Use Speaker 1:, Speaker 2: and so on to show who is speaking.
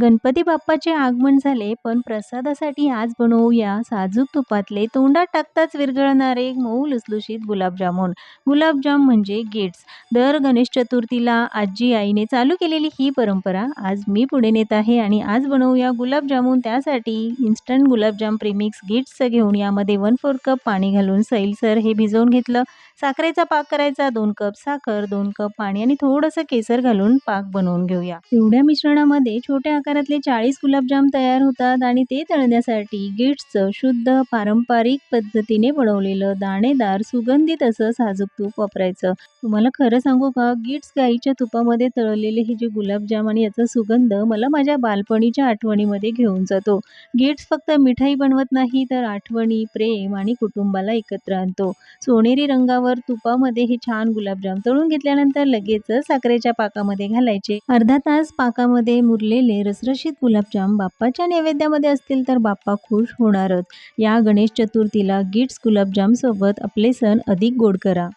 Speaker 1: गणपती बाप्पाचे आगमन झाले पण प्रसादासाठी आज बनवूया साजूक तुपातले तोंडात टाकताच विरघळणारे मऊ लुसलुशीत गुलाबजामुन. गुलाबजाम म्हणजे गेट्स. दर गणेश चतुर्थीला आजी आईने चालू केलेली ही परंपरा आज मी पुढे नेत आहे आणि आज बनवूया गुलाबजामुन. त्यासाठी इन्स्टंट गुलाबजाम प्रेमिक्स गिट्सचं घेऊन यामध्ये वन फोर कप पाणी घालून सैलसर हे भिजवून घेतलं. साखरेचा पाक करायचा दोन कप साखर दोन कप पाणी आणि थोडंसं केसर घालून पाक बनवून घेऊया. एवढ्या मिश्रणामध्ये छोट्या आकारातले चाळीस गुलाबजाम तयार होतात आणि ते तळण्यासाठी गिट्सचं शुद्ध पारंपरिक पद्धतीने बनवलेलं दाणेदार सुगंधित असं साजूक तूप वापरायचं. तुम्हाला खरं सांगू का? गिट्स गाईच्या तुपामध्ये तळलेले हे जे गुलाबजाम आणि याचा सुगंध मला माझ्या बालपणीच्या आठवणीमध्ये घेऊन जातो. गिट्स फक्त मिठाई बनवत नाही तर आठवणी प्रेम आणि कुटुंबाला एकत्र आणतो. सोनेरी रंगावर तुपामध्ये हे छान गुलाबजाम तळून घेतल्यानंतर लगेच साखरेच्या पाकामध्ये घालायचे. अर्धा तास पाकामध्ये मुरलेले रस रसरशीत गुलाबजाम बाप्पाच्या नैवेद्यामध्ये असतील तर बाप्पा खुश होणारच. या गणेश चतुर्थीला गिट्स गुलाबजामसोबत आपले सण अधिक गोड करा.